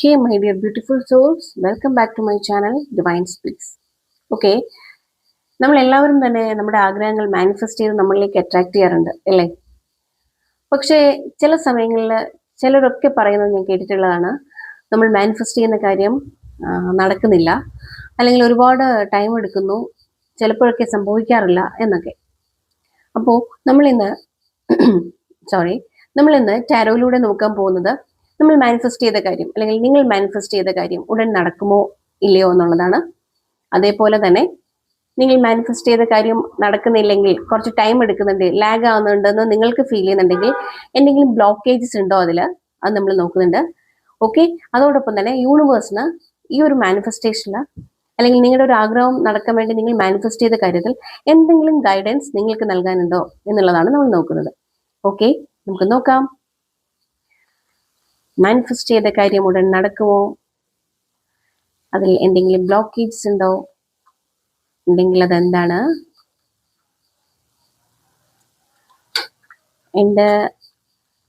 Hey, my dear beautiful souls welcome back to my channel Divine Speaks. Okay നമ്മൾ എല്ലാവരും തന്നെ നമ്മുടെ ആഗ്രഹങ്ങൾ മാനിഫെസ്റ്റ് ചെയ്ത് നമ്മളിലേക്ക് അട്രാക്ട് ചെയ്യാറുണ്ട് അല്ലേ? പക്ഷേ ചില സമയങ്ങളിൽ ചിലരൊക്കെ പറയുന്നത് ഞാൻ കേട്ടിട്ടുള്ളതാണ് നമ്മൾ മാനിഫെസ്റ്റ് ചെയ്യുന്ന കാര്യം നടക്കുന്നില്ല അല്ലെങ്കിൽ ഒരുപാട് ടൈം എടുക്കുന്നു ചിലപ്പോഴൊക്കെ സംഭവിക്കാറില്ല എന്നൊക്കെ. അപ്പോൾ നമ്മളിന്ന് സോറി നമ്മളിന്ന് ടാരോയിലൂടെ നോക്കാൻ പോകുന്നത് നമ്മൾ മാനിഫെസ്റ്റ് ചെയ്ത കാര്യം അല്ലെങ്കിൽ നിങ്ങൾ മാനിഫെസ്റ്റ് ചെയ്ത കാര്യം ഉടൻ നടക്കുമോ ഇല്ലയോ എന്നുള്ളതാണ്. അതേപോലെ തന്നെ നിങ്ങൾ മാനിഫെസ്റ്റ് ചെയ്ത കാര്യം നടക്കുന്നില്ലെങ്കിൽ കുറച്ച് ടൈം എടുക്കുന്നുണ്ട് ലാഗ് ആവുന്നുണ്ടെന്ന് നിങ്ങൾക്ക് ഫീൽ ചെയ്യുന്നുണ്ടെങ്കിൽ എന്തെങ്കിലും ബ്ലോക്കേജസ് ഉണ്ടോ അതിൽ? അത് നമ്മൾ നോക്കുന്നുണ്ട്. ഓക്കെ അതോടൊപ്പം തന്നെ യൂണിവേഴ്സിന് ഈ ഒരു മാനിഫെസ്റ്റേഷനിൽ അല്ലെങ്കിൽ നിങ്ങളുടെ ഒരു ആഗ്രഹം നടക്കാൻ വേണ്ടി നിങ്ങൾ മാനിഫെസ്റ്റ് ചെയ്ത കാര്യത്തിൽ എന്തെങ്കിലും ഗൈഡൻസ് നിങ്ങൾക്ക് നൽകാനുണ്ടോ എന്നുള്ളതാണ് നമ്മൾ നോക്കുന്നത്. ഓക്കെ നമുക്ക് നോക്കാം. മാനിഫെസ്റ്റ് ചെയ്ത കാര്യം ഉടൻ നടക്കുമോ? അതിൽ എന്തെങ്കിലും ബ്ലോക്കേജസ് ഉണ്ടോ? ഉണ്ടെങ്കിൽ അതെന്താണ്? എന്റെ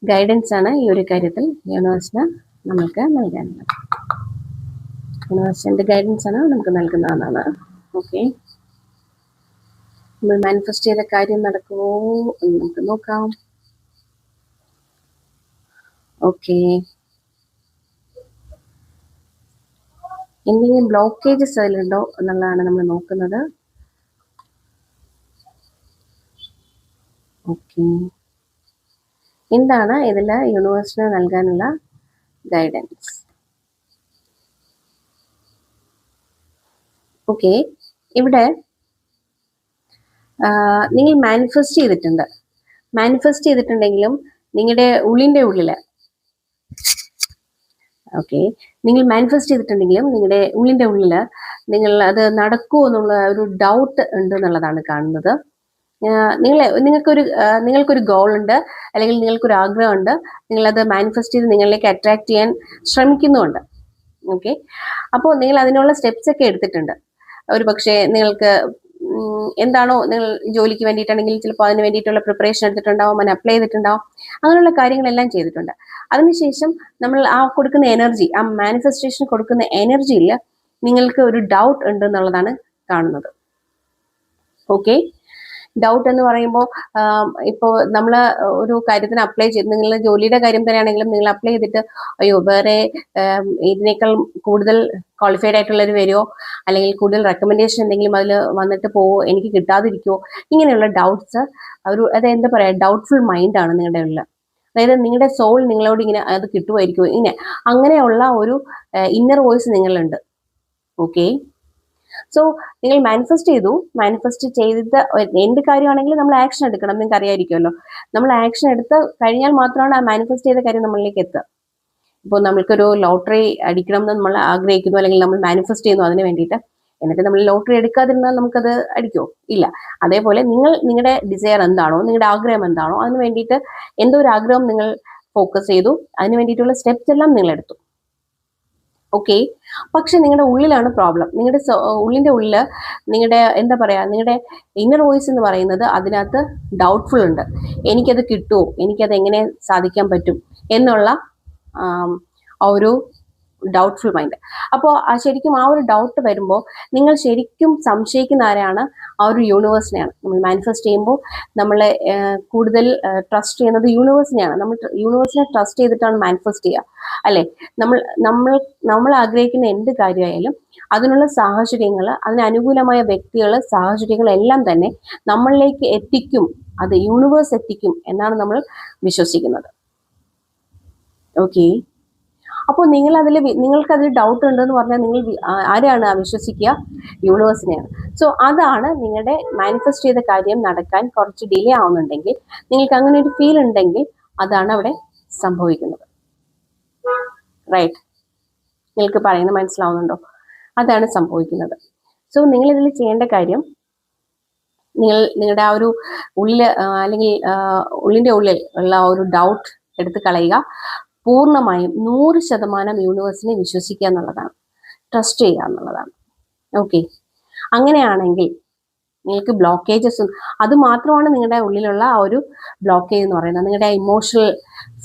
ഗൈഡൻസ് ആണ് ഈ ഒരു കാര്യത്തിൽ യൂണിവേഴ്സിന് നമുക്ക് നൽകാനുള്ളത്. യൂണിവേഴ്സിന്റെ ഗൈഡൻസ് ആണ് നമുക്ക് നൽകുന്നതെന്നാണ്. ഓക്കെ നമ്മൾ മാനിഫെസ്റ്റ് ചെയ്ത കാര്യം നടക്കുമോ എന്ന് നമുക്ക് നോക്കാം. ഓക്കെ എന്തെങ്കിലും ബ്ലോക്കേജസ് അതിലുണ്ടോ എന്നുള്ളതാണ് നമ്മൾ നോക്കുന്നത്. എന്താണ് ഇതിൽ യൂണിവേഴ്സിന് നൽകാനുള്ള ഗൈഡൻസ് ഓക്കെ ഇവിടെ നിങ്ങൾ മാനിഫെസ്റ്റ് ചെയ്തിട്ടുണ്ട്. മാനിഫെസ്റ്റ് ചെയ്തിട്ടുണ്ടെങ്കിലും നിങ്ങളുടെ ഉള്ളിന്റെ ഉള്ളിൽ ഓക്കെ നിങ്ങൾ മാനിഫെസ്റ്റ് ചെയ്തിട്ടുണ്ടെങ്കിലും നിങ്ങളുടെ ഉള്ളിന്റെ ഉള്ളിൽ നിങ്ങൾ അത് നടക്കുമോ എന്നുള്ള ഒരു ഡൗട്ട് ഉണ്ട് എന്നുള്ളതാണ് കാണുന്നത് നിങ്ങൾ നിങ്ങൾക്കൊരു നിങ്ങൾക്കൊരു ഗോൾ ഉണ്ട് അല്ലെങ്കിൽ നിങ്ങൾക്കൊരു ആഗ്രഹമുണ്ട് നിങ്ങളത് മാനിഫെസ്റ്റ് ചെയ്ത് നിങ്ങളിലേക്ക് അട്രാക്ട് ചെയ്യാൻ ശ്രമിക്കുന്നുമുണ്ട്. ഓക്കെ അപ്പോൾ നിങ്ങൾ അതിനുള്ള സ്റ്റെപ്സ് ഒക്കെ എടുത്തിട്ടുണ്ട്. ഒരു പക്ഷേ നിങ്ങൾക്ക് എന്താണോ നിങ്ങൾ ജോലിക്ക് വേണ്ടിയിട്ടാണെങ്കിൽ ചിലപ്പോൾ അതിന് വേണ്ടിയിട്ടുള്ള പ്രിപ്പറേഷൻ എടുത്തിട്ടുണ്ടാവും അതിന് അപ്ലൈ ചെയ്തിട്ടുണ്ടാവും അങ്ങനെയുള്ള കാര്യങ്ങളെല്ലാം ചെയ്തിട്ടുണ്ട്. അതിനുശേഷം നമ്മൾ ആ കൊടുക്കുന്ന എനർജി ആ മാനിഫെസ്റ്റേഷൻ കൊടുക്കുന്ന എനർജിയിൽ നിങ്ങൾക്ക് ഒരു ഡൗട്ട് ഉണ്ട് എന്നുള്ളതാണ് കാണുന്നത്. ഓക്കെ ഡൗട്ട് എന്ന് പറയുമ്പോൾ ഇപ്പോൾ നമ്മൾ ഒരു കാര്യത്തിന് അപ്ലൈ ചെയ്ത് നിങ്ങൾ ജോലിയുടെ കാര്യം തന്നെയാണെങ്കിലും നിങ്ങൾ അപ്ലൈ ചെയ്തിട്ട് അയ്യോ വേറെ ഇതിനേക്കാൾ കൂടുതൽ ക്വാളിഫൈഡ് ആയിട്ടുള്ളവർ വരുമോ അല്ലെങ്കിൽ കൂടുതൽ റെക്കമെൻഡേഷൻ എന്തെങ്കിലും അതിൽ വന്നിട്ട് പോവോ? എനിക്ക് കിട്ടാതിരിക്കുമോ ഇങ്ങനെയുള്ള ഡൗട്ട്സ് ഒരു അത് എന്താ പറയുക ഡൗട്ട്ഫുൾ മൈൻഡാണ് നിങ്ങളുടെ ഉള്ളിൽ അതായത് നിങ്ങളുടെ സോൾ നിങ്ങളോട് ഇങ്ങനെ അത് കിട്ടുമായിരിക്കുമോ ഇങ്ങനെ. അങ്ങനെയുള്ള ഒരു ഇന്നർ വോയിസ് നിങ്ങളുണ്ട്. ഓക്കെ സോ നിങ്ങൾ മാനിഫെസ്റ്റ് ചെയ്തു. മാനിഫെസ്റ്റ് ചെയ്ത എന്ത് കാര്യമാണെങ്കിൽ നമ്മൾ ആക്ഷൻ എടുക്കണം. നിങ്ങൾക്ക് അറിയാമായിരിക്കുമല്ലോ നമ്മൾ ആക്ഷൻ എടുത്ത് കഴിഞ്ഞാൽ മാത്രമാണ് ആ മാനിഫെസ്റ്റ് ചെയ്ത കാര്യം നമ്മളിലേക്ക് എത്തുക. ഇപ്പോൾ നമ്മൾക്കൊരു ലോട്ടറി അടിക്കണം എന്ന് നമ്മൾ ആഗ്രഹിക്കുന്നു. അല്ലെങ്കിൽ നമ്മൾ മാനിഫെസ്റ്റ് ചെയ്യുന്നു അതിന് വേണ്ടിയിട്ട്. എന്നിട്ട് നമ്മൾ ലോട്ടറി എടുക്കാതിരുന്നാൽ നമുക്കത് അടിക്കുമോ? ഇല്ല. അതേപോലെ നിങ്ങൾ നിങ്ങളുടെ ഡിസയർ എന്താണോ നിങ്ങളുടെ ആഗ്രഹം എന്താണോ അതിന് വേണ്ടിയിട്ട് എന്തോ ഒരു ആഗ്രഹം നിങ്ങൾ ഫോക്കസ് ചെയ്തു അതിന് വേണ്ടിയിട്ടുള്ള സ്റ്റെപ്സ് എല്ലാം നിങ്ങൾ എടുത്തു. ഓക്കെ പക്ഷെ നിങ്ങളുടെ ഉള്ളിലാണ് പ്രോബ്ലം നിങ്ങളുടെ ഉള്ളിന്റെ ഉള്ളിൽ നിങ്ങളുടെ എന്താ പറയുക നിങ്ങളുടെ ഇന്നർ വോയിസ് എന്ന് പറയുന്നത് അതിനകത്ത് ഡൗട്ട്ഫുൾ ഉണ്ട്. എനിക്കത് കിട്ടുമോ എനിക്കത് എങ്ങനെ സാധിക്കാൻ പറ്റും? എന്നുള്ള ഒരു ഡൗട്ട്ഫുൾ മൈൻഡ് അപ്പോൾ ശരിക്കും ആ ഒരു ഡൗട്ട് വരുമ്പോൾ നിങ്ങൾ ശരിക്കും സംശയിക്കുന്ന ആരാണ്? ആ ഒരു യൂണിവേഴ്സിനെയാണ് നമ്മൾ മാനിഫെസ്റ്റ് ചെയ്യുമ്പോൾ നമ്മളെ കൂടുതൽ ട്രസ്റ്റ് ചെയ്യുന്നത് യൂണിവേഴ്സിനെയാണ് നമ്മൾ യൂണിവേഴ്സിനെ ട്രസ്റ്റ് ചെയ്തിട്ടാണ് മാനിഫെസ്റ്റ് ചെയ്യുക. അല്ലേ? നമ്മൾ നമ്മൾ നമ്മൾ ആഗ്രഹിക്കുന്ന എന്ത് കാര്യമായാലും അതിനുള്ള സാഹചര്യങ്ങൾ അതിന് അനുകൂലമായ വ്യക്തികൾ സാഹചര്യങ്ങൾ എല്ലാം തന്നെ നമ്മളിലേക്ക് എത്തിക്കും. അത് യൂണിവേഴ്സ് എത്തിക്കും എന്നാണ് നമ്മൾ വിശ്വസിക്കുന്നത്. ഓക്കെ അപ്പോൾ നിങ്ങൾ അതിൽ നിങ്ങൾക്ക് അതിൽ ഡൗട്ട് ഉണ്ടെന്ന് പറഞ്ഞാൽ നിങ്ങൾ ആരെയാണ് വിശ്വസിക്കുക? യൂണിവേഴ്സിനെയാണ് സോ അതാണ് നിങ്ങളുടെ മാനിഫെസ്റ്റ് ചെയ്ത കാര്യം നടക്കാൻ കുറച്ച് ഡിലേ ആവുന്നുണ്ടെങ്കിൽ നിങ്ങൾക്ക് അങ്ങനെ ഒരു ഫീൽ ഉണ്ടെങ്കിൽ അതാണ് അവിടെ സംഭവിക്കുന്നത്. റൈറ്റ് നിങ്ങൾക്ക് പറയുന്നത് മനസ്സിലാവുന്നുണ്ടോ? അതാണ് സംഭവിക്കുന്നത്. സോ നിങ്ങൾ ഇതിൽ ചെയ്യേണ്ട കാര്യം നിങ്ങൾ നിങ്ങളുടെ ആ ഒരു ഉള്ളിൽ അല്ലെങ്കിൽ ഉള്ളിന്റെ ഉള്ളിൽ ഉള്ള ഒരു ഡൗട്ട് എടുത്ത് കളയുക. പൂർണമായും നൂറ് ശതമാനം യൂണിവേഴ്സിനെ വിശ്വസിക്കുക എന്നുള്ളതാണ്. ട്രസ്റ്റ് ചെയ്യുക എന്നുള്ളതാണ്. ഓക്കെ അങ്ങനെയാണെങ്കിൽ നിങ്ങൾക്ക് ബ്ലോക്കേജസ് അത് മാത്രമാണ് നിങ്ങളുടെ ഉള്ളിലുള്ള ആ ഒരു ബ്ലോക്കേജ് എന്ന് പറയുന്നത്. നിങ്ങളുടെ ഇമോഷണൽ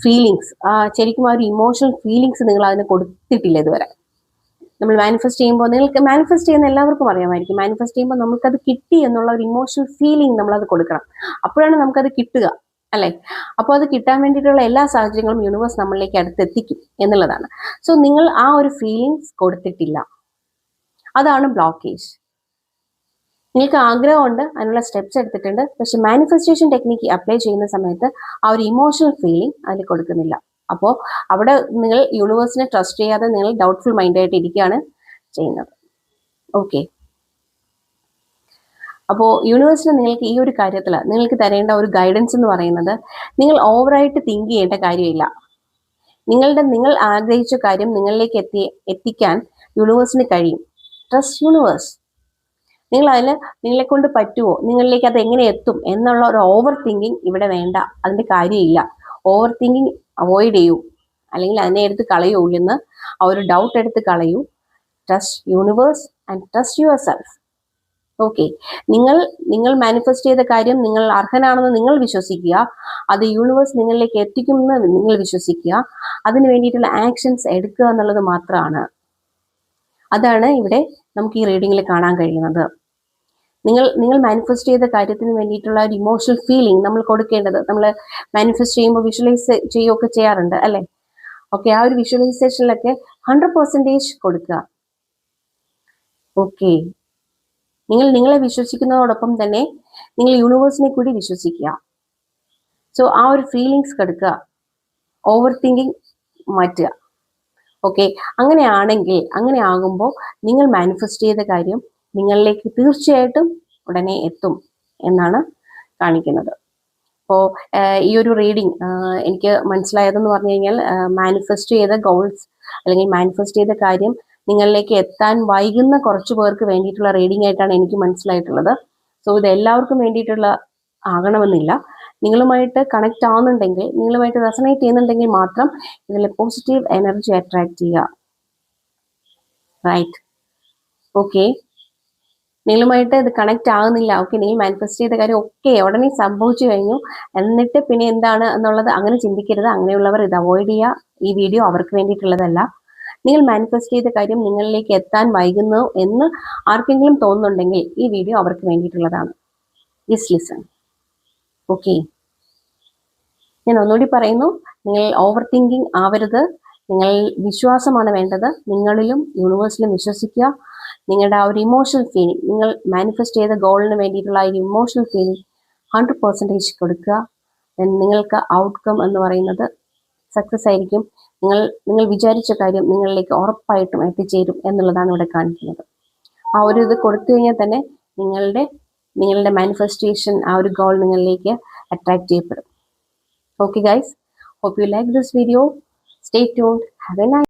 ഫീലിങ്സ് ശരിക്കും ആ ഒരു ഇമോഷണൽ ഫീലിങ്സ് നിങ്ങൾ അതിന് കൊടുത്തിട്ടില്ല ഇതുവരെ. നമ്മൾ മാനിഫെസ്റ്റ് ചെയ്യുമ്പോൾ നിങ്ങൾക്ക് മാനിഫെസ്റ്റ് ചെയ്യുന്ന എല്ലാവർക്കും അറിയാമായിരിക്കും. മാനിഫെസ്റ്റ് ചെയ്യുമ്പോൾ നമുക്കത് കിട്ടി എന്നുള്ള ഒരു ഇമോഷണൽ ഫീലിംഗ് നമ്മളത് കൊടുക്കണം. അപ്പോഴാണ് നമുക്കത് കിട്ടുക. അല്ലെ? അപ്പോൾ അത് കിട്ടാൻ വേണ്ടിയിട്ടുള്ള എല്ലാ സാഹചര്യങ്ങളും യൂണിവേഴ്സ് നമ്മളിലേക്ക് അടുത്തെത്തിക്കും എന്നുള്ളതാണ്. സോ നിങ്ങൾ ആ ഒരു ഫീലിങ്സ് കൊടുത്തിട്ടില്ല. അതാണ് ബ്ലോക്കേജ് നിങ്ങൾക്ക് ആഗ്രഹമുണ്ട് അതിനുള്ള സ്റ്റെപ്സ് എടുത്തിട്ടുണ്ട് പക്ഷെ മാനിഫെസ്റ്റേഷൻ ടെക്നിക്ക് അപ്ലൈ ചെയ്യുന്ന സമയത്ത് ആ ഒരു ഇമോഷണൽ ഫീലിംഗ് അതിൽ കൊടുക്കുന്നില്ല. അപ്പോൾ അവിടെ നിങ്ങൾ യൂണിവേഴ്സിനെ ട്രസ്റ്റ് ചെയ്യാതെ നിങ്ങൾ ഡൗട്ട്ഫുൾ മൈൻഡായിട്ട് ഇരിക്കുകയാണ് ചെയ്യുന്നത്. ഓക്കെ അപ്പോൾ യൂണിവേഴ്സിന് നിങ്ങൾക്ക് ഈ ഒരു കാര്യത്തിൽ നിങ്ങൾക്ക് തരേണ്ട ഒരു ഗൈഡൻസ് എന്ന് പറയുന്നത് നിങ്ങൾ ഓവറായിട്ട് തിങ്ക് ചെയ്യേണ്ട കാര്യമില്ല. നിങ്ങളുടെ നിങ്ങൾ ആഗ്രഹിച്ച കാര്യം നിങ്ങളിലേക്ക് എത്തി എത്തിക്കാൻ യൂണിവേഴ്സിന് കഴിയും. ട്രസ്റ്റ് യൂണിവേഴ്സ് നിങ്ങൾ അതിൽ നിങ്ങളെ കൊണ്ട് പറ്റുമോ നിങ്ങളിലേക്ക് അത് എങ്ങനെ എത്തും? എന്നുള്ള ഒരു ഓവർ തിങ്കിങ് ഇവിടെ വേണ്ട. അതിന്റെ കാര്യമില്ല. ഓവർ തിങ്കിങ് അവോയ്ഡ് ചെയ്യൂ. അല്ലെങ്കിൽ അതിനെ എടുത്ത് കളയൂ. ഉള്ളിന്ന് ആ ഒരു ഡൗട്ട് എടുത്ത് കളയൂ. Trust universe and trust yourself okay നിങ്ങൾ നിങ്ങൾ മാനിഫെസ്റ്റ് ചെയ്ത കാര്യം നിങ്ങൾ അർഹനാണെന്ന് നിങ്ങൾ വിശ്വസിക്കുക. അത് യൂണിവേഴ്സ് നിങ്ങളിലേക്ക് എത്തിക്കുമെന്ന് നിങ്ങൾ വിശ്വസിക്കുക. അതിന് വേണ്ടിയിട്ടുള്ള ആക്ഷൻസ് എടുക്കുക എന്നുള്ളത് മാത്രമാണ്. അതാണ് ഇവിടെ നമുക്ക് ഈ റീഡിങ്ങിൽ കാണാൻ കഴിയുന്നത്. നിങ്ങൾ നിങ്ങൾ മാനിഫെസ്റ്റ് ചെയ്ത കാര്യത്തിന് വേണ്ടിയിട്ടുള്ള ഒരു ഇമോഷണൽ ഫീലിംഗ് നമ്മൾ കൊടുക്കേണ്ടത്. നമ്മൾ മാനിഫെസ്റ്റ് ചെയ്യുമ്പോൾ വിഷ്വലൈസ് ചെയ്യുകയൊക്കെ ചെയ്യാറുണ്ട് അല്ലേ? ഓക്കെ ആ ഒരു വിഷ്വലൈസേഷനിലൊക്കെ ഹൺഡ്രഡ് പെർസെന്റേജ് കൊടുക്കുക. ഓക്കെ നിങ്ങൾ നിങ്ങളെ വിശ്വസിക്കുന്നതോടൊപ്പം തന്നെ നിങ്ങൾ യൂണിവേഴ്സിനെ കൂടി വിശ്വസിക്കുക. സോ ആ ഒരു ഫീലിങ്സ് കെടുക്കുക. ഓവർ തിങ്കിങ് മാറ്റുക. ഓക്കെ അങ്ങനെയാണെങ്കിൽ അങ്ങനെ ആകുമ്പോൾ നിങ്ങൾ മാനിഫെസ്റ്റ് ചെയ്ത കാര്യം നിങ്ങളിലേക്ക് തീർച്ചയായിട്ടും ഉടനെ എത്തും എന്നാണ് കാണിക്കുന്നത്. അപ്പോൾ ഈ ഒരു റീഡിങ് എനിക്ക് മനസ്സിലായതെന്ന് പറഞ്ഞു കഴിഞ്ഞാൽ മാനിഫെസ്റ്റ് ചെയ്ത ഗോൾസ് അല്ലെങ്കിൽ മാനിഫെസ്റ്റ് ചെയ്ത കാര്യം നിങ്ങളിലേക്ക് എത്താൻ വൈകുന്ന കുറച്ച് പേർക്ക് വേണ്ടിയിട്ടുള്ള റീഡിംഗ് ആയിട്ടാണ് എനിക്ക് മനസ്സിലായിട്ടുള്ളത്. സോ ഇത് എല്ലാവർക്കും വേണ്ടിയിട്ടുള്ള ആകണമെന്നില്ല. നിങ്ങളുമായിട്ട് കണക്ട് ആവുന്നുണ്ടെങ്കിൽ നിങ്ങളുമായിട്ട് റെസണേറ്റ് ചെയ്യുന്നുണ്ടെങ്കിൽ മാത്രം ഇതിൽ പോസിറ്റീവ് എനർജി അട്രാക്ട് ചെയ്യുക. റൈറ്റ് ഓക്കെ നിങ്ങളുമായിട്ട് ഇത് കണക്ട് ആകുന്നില്ല ഓക്കെ നിങ്ങൾ മാനിഫെസ്റ്റ് ചെയ്ത കാര്യം ഒക്കെ ഉടനെ സംഭവിച്ചു കഴിഞ്ഞു. എന്നിട്ട് പിന്നെ എന്താണ് എന്നുള്ളത് അങ്ങനെ ചിന്തിക്കരുത്. അങ്ങനെയുള്ളവർ ഇത് അവോയ്ഡ് ചെയ്യുക. ഈ വീഡിയോ അവർക്ക് വേണ്ടിയിട്ടുള്ളതല്ല. നിങ്ങൾ മാനിഫെസ്റ്റ് ചെയ്ത കാര്യം നിങ്ങളിലേക്ക് എത്താൻ വൈകുന്നു എന്ന് ആർക്കെങ്കിലും തോന്നുന്നുണ്ടെങ്കിൽ ഈ വീഡിയോ അവർക്ക് വേണ്ടിയിട്ടുള്ളതാണ്. യെസ് ലിസൺ ഓക്കെ ഞാൻ ഒന്നുകൂടി പറയുന്നു. നിങ്ങൾ ഓവർ തിങ്കിങ് ആവരുത്. നിങ്ങൾ വിശ്വാസമാണ് വേണ്ടത്. നിങ്ങളിലും യൂണിവേഴ്സിലും വിശ്വസിക്കുക. നിങ്ങളുടെ ആ ഒരു ഇമോഷണൽ ഫീലിംഗ് നിങ്ങൾ മാനിഫെസ്റ്റ് ചെയ്ത ഗോളിന് വേണ്ടിയിട്ടുള്ള ആ ഒരു ഇമോഷണൽ ഫീലിംഗ് ഹൺഡ്രഡ് പെർസെന്റേജ് കൊടുക്കുക. നിങ്ങൾക്ക് ഔട്ട്കം എന്ന് പറയുന്നത് സക്സസ് ആയിരിക്കും. നിങ്ങൾ നിങ്ങൾ വിചാരിച്ച കാര്യം നിങ്ങളിലേക്ക് ഉറപ്പായിട്ടും എത്തിച്ചേരും എന്നുള്ളതാണ് ഇവിടെ കാണിക്കുന്നത്. ആ ഒരു ഇത് കൊടുത്തു കഴിഞ്ഞാൽ തന്നെ നിങ്ങളുടെ നിങ്ങളുടെ മാനിഫെസ്റ്റേഷൻ ആ ഒരു ഗോൾ നിങ്ങളിലേക്ക് അട്രാക്ട് ചെയ്യപ്പെടും. Okay guys hope you like this video stay tuned have a nice